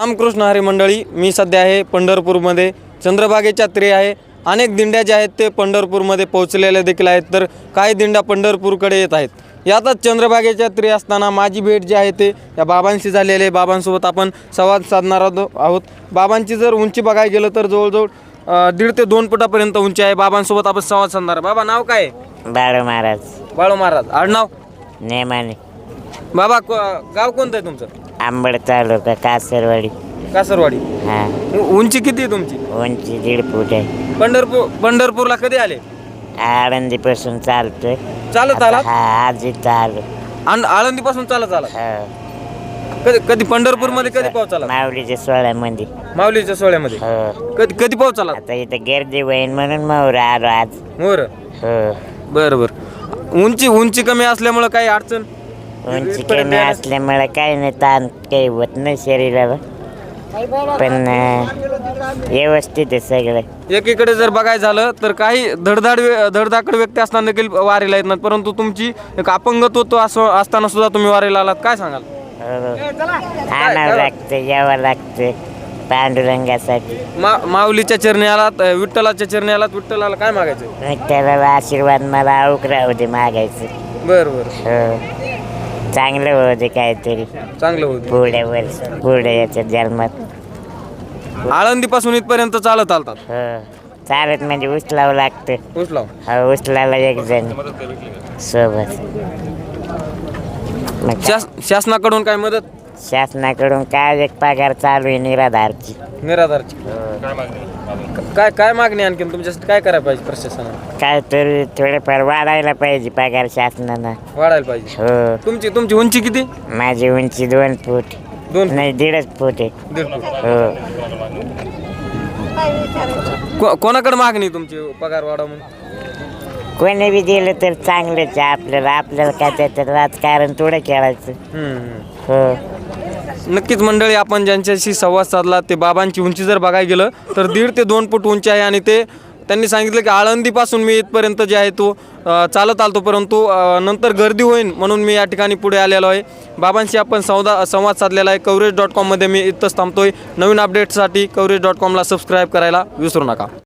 रामकृष्ण हरी मंडळी मी सध्या आहे पंढरपूरमध्ये. चंद्रभागेच्या त्रे आहे. अनेक दिंड्या ज्या आहेत ते पंढरपूरमध्ये पोहोचलेल्या देखील आहेत. तर काही दिंड्या पंढरपूरकडे येत आहेत. यातच चंद्रभागेच्या त्रे असताना माझी भेट जी आहे ते या बाबांशी झालेली आहे. बाबांसोबत आपण संवाद साधणार आहो- आहोत. बाबांची जर उंची बघायला गेलं तर जवळजवळ दीड ते दोन फुटापर्यंत उंची आहे. बाबांसोबत आपण संवाद साधणार. आहे. बाबा नाव काय? बाळू महाराज. बाळू महाराज. आडनाव? नेमाने. बाबा गाव कोणतं आहे तुमचं? आंबड तालुका कासरवाडी. कासरवाडी. हा. उंची किती आहे तुमची? उंची दीड फूट आहे. पंढरपूर पंढरपूरला कधी आले? आळंदीपासून चालतोय. चालत आला हा आज आलो आणि आळंदीपासून चालत आला हो. कधी कधी पंढरपूरमध्ये कधी आला माऊलीच्या सोहळ्यामध्ये. माऊलीच्या सोहळ्यामध्ये? हो. कधी कधी आला आता इथं गर्दी होईन म्हणून माऊर आलो आज. मोर हो. बरं बरं. उंची उंची कमी असल्यामुळं काही अडचण? उंची कमी असल्यामुळे काही नाही ताण काही होत नाही शरीराला. पण अं, व्यवस्थित आहे सगळं. एकीकडे जर बघायचं झालं तर काही धडधाड धडधाकड व्यक्ती असताना देखील वारीला येत नाहीत. परंतु तुमची एक अपंगत्व असं असताना सुद्धा तुम्ही वारीला आलात. काय सांगाल? आणावं लागतं यावं लागतं पांडुरंगासाठी. मा माऊलीच्या चरणी आलात अ, विठ्ठलाच्या चरणी आलात विठ्ठलाला काय मागायचं? त्याला आशीर्वाद मला आऊक राहू दे मागायचं. बरं बरं. हो चांगलं होऊ दे काहीतरी. चांगलं होतं. पुढे वर्ष पुढे याच्या जन्मात. आळंदीपासून इथपर्यंत चालत आलतात. हो चालत म्हणजे उचलावं लागतं. उचलाव. हो उचलायला एक जण. सोबत. मग? शास शासनाकडून काय मदत? शासनाकडून काय एक पगार चालू आहे निराधारची? निराधारची. काय काय मागणी आणखीन? तुमच्यासाठी काय करायला पाहिजे प्रशासनाने काय तरी थोडेफार वाढायला पाहिजे पगार शासनानं वाढायला पाहिजे. हो. तुमची तुमची उंची किती? माझी उंची दोन फूट. दोन नाही दीडच फूट आहे. दीड फूट. हो. को- कोणाकडे मागणी तुमची पगार वाढव म्हणून? कोणी बी दिलं तर चांगलंच आहे आपल्याला. आपल्याला काय त्याच्यात राजकारण थोडं खेळायचं. हो. नक्कीच मंडळी आपण ज्यांच्याशी संवाद साधला ते बाबांची उंची जर बघायला गेलं तर दीड ते दोन फूट उंची आहे आणि ते त्यांनी सांगितलं की आळंदीपासून मी इथपर्यंत जे आहे तो अ, चालत आलतो. परंतु अ, नंतर गर्दी होईल म्हणून मी या ठिकाणी पुढे आलेलो आहे. बाबांशी आपण संवाद संवाद साधलेला आहे. कवरेज डॉट कॉममध्ये मी इथंच थांबतोय. नवीन अपडेटसाठी कवरेज डॉट कॉमला सबस्क्राईब करायला विसरू नका.